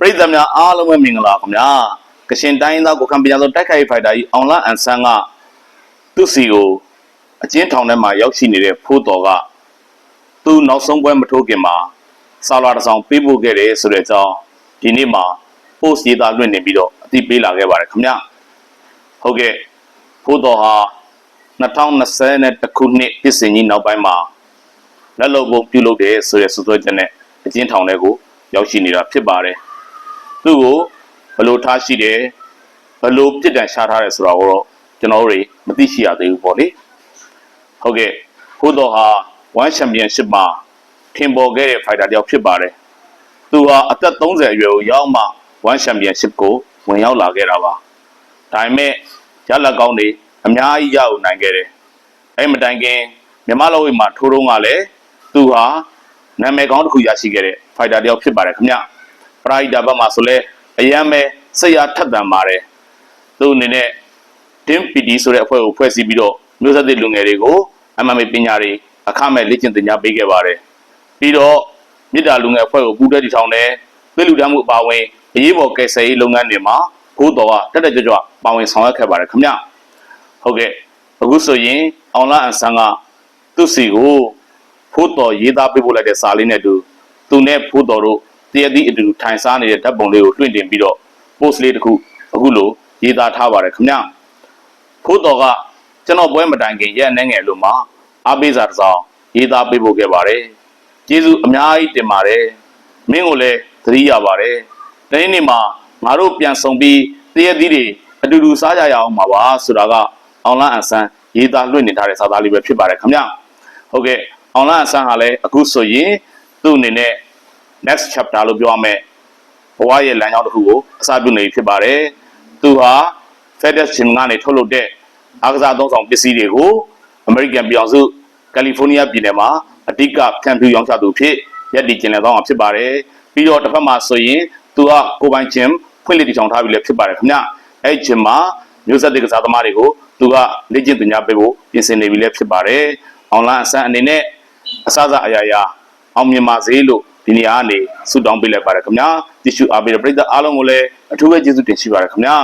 ပရိသတ်များအားလုံးပဲမင်္ဂလာခင်ဗျာကရှင်တိုင်းသားကိုခံပြရသောတိုက်ခိုက်ဖိုက်တာကြီးအောင်လအန်ဆန်းကသူ့စီကိုအကျဉ်းထောင်ထဲမှာရောက်ရှိနေတဲ့ဖိုးတော်ကသူ့နောက်ဆုံးပွဲမထိုးခင်မှာဆာလာတစ်ဆောင်ပေးပို့ခဲ့တယ်ဆိုတဲ့အကြောင်းဒီနေ့မှာ post ရေးသားလွှင့်နေပြီးတော့အသိပေးလာခဲ့ပါတယ်ခင်ဗျာဟုတ်ကဲ့ဖိုးတော်ဟာ2020ခုနှစ်ပြည်စင်ကြီးနောက်ပိုင်းမှာလက်လုံပုံပြုလုပ်တယ်ဆိုတဲ့စွပ်စွဲချက်နဲ့အကျဉ်းထောင်ထဲကိုရောက်ရှိနေတာဖြစ်ပါတယ် သူ့ကိုဘယ်လိုထားရှိတယ်ဘယ်လိုပြစ်ဒဏ်ရှာထားတယ်ဆိုတာကိုတော့ကျွန်တော်တို့တွေမသိရှိရသေးဘူးပေါ့လေဟုတ်ကဲ့ခိုးတော်ဟာ1 championship မှာထင်ပေါ်ခဲ့တဲ့ fighter တယောက်ဖြစ်ပါတယ်သူဟာအသက်30အရွယ်ကိုရောက်မှ1 championship ကိုဝင်ရောက်လာခဲ့တာပါဒါပေမဲ့ရလက်ကောင်းတွေအများကြီးရအောင်နိုင်ခဲ့တယ်အဲ့မတိုင်ခင်မြန်မာလောကမှာထိုးတော့ကလည်းသူဟာနာမည်ကောင်းတစ်ခုရရှိခဲ့တဲ့ fighter တယောက်ဖြစ်ပါတယ်ခင်ဗျ ပရိုက်တာဘက်မှာဆိုလဲအရန်ပဲစိတ်အားထက်သန်ပါတယ်သူအနေနဲ့ team PD ဆိုတဲ့အဖွဲ့ကိုဖွဲ့စည်းပြီးတော့မျိုးဆက်သစ်လူငယ်တွေကို MMA ပညာတွေအခမဲ့လေ့ကျင့်သင်ကြားပေးခဲ့ပါတယ်ပြီးတော့မြစ်တာလူငယ်အဖွဲ့ကိုပူးတွဲတည်ထောင်တယ်ပြည်လူတန်းမှုအပါအဝင်အရေးပေါ်ကယ်ဆယ်ရေးလုပ်ငန်းတွေမှာကိုးတော်ကတက်တက်ကြွကြွပါဝင်ဆောင်ရွက်ခဲ့ပါတယ်ခင်ဗျဟုတ်ကဲ့အခုဆိုရင်အောင်လာအန်ဆန်းကသူ့စီကိုဖိုးတော်ရေးသားပေးပို့လိုက်တဲ့စာလေးနဲ့အတူသူနဲ့ဖိုးတော်တို့ တရသည့်အတူတူထိုင်စားနေတဲ့ဓာတ်ပုံလေးကိုလွှင့်တင်ပြီးတော့ post လေးတစ်ခုအခုလိုရေးသားထားပါတယ်ခင်ဗျဖိုးတော်ကကျွန်တော်ပွဲမတိုင်ခင်ရက်အနေငယ်လို့မှာအားပေးစာတစ်စောင်ရေးသားပေးပို့ခဲ့ပါတယ်ကျေးဇူးအများကြီးတင်ပါတယ်မင်းကိုလည်းသတိရပါတယ်ဒီနေ့မှာငါတို့ပြန်ဆောင်ပြီးတရသည့်တွေအတူတူစားကြရအောင်ပါပါဆိုတာကအောင်လန်းအန်ဆန်းရေးသားလွှင့်နေထားတဲ့စာသားလေးပဲဖြစ်ပါတယ်ခင်ဗျဟုတ်ကဲ့အောင်လန်းအန်ဆန်းဟာလည်းအခုဆိုရင်သူ့အနေနဲ့ next chapter လို့ပြောရမယ်ဘဝရဲ့လမ်းကြောင်းတစ်ခုကိုအစပြုနေပြီဖြစ်ပါတယ်သူဟာ FedEx Gym ကနေထုတ်လုပ်တဲ့အားကစားသုံးဆောင်ပစ္စည်းတွေကို American ပြည်အောင်စုကယ်လီဖိုးနီးယားပြည်နယ်မှာအဓိကဖြန့်ဖြူးရောင်းချသူဖြစ်ရပ်တည်ကျင်လည်သွားမှာဖြစ်ပါတယ်ပြီးတော့တစ်ဖက်မှာဆိုရင်သူကကိုပိုင် gym ဖွင့်လှစ်တည်ထောင်ထားပြီလည်းဖြစ်ပါတယ်ခင်ဗျအဲ့ gym မှာမျိုးဆက်တွေကစားသမားတွေကိုသူကလေ့ကျင့်သင်ကြားပေးဖို့ပြင်ဆင်နေပြီလည်းဖြစ်ပါတယ်အွန်လိုင်းအစမ်းအနေနဲ့အစအစအရာရာအောင်မြင်ပါစေလို့ ဒီနေရာကနေဆုတောင်းပေးလိုက်ပါတယ်ခင်ဗျာတ िश ူအားပေးတဲ့ပရိသတ်အားလုံးကိုလည်းအထူးပဲကျေးဇူးတင်ရှိပါတယ်ခင်ဗျာ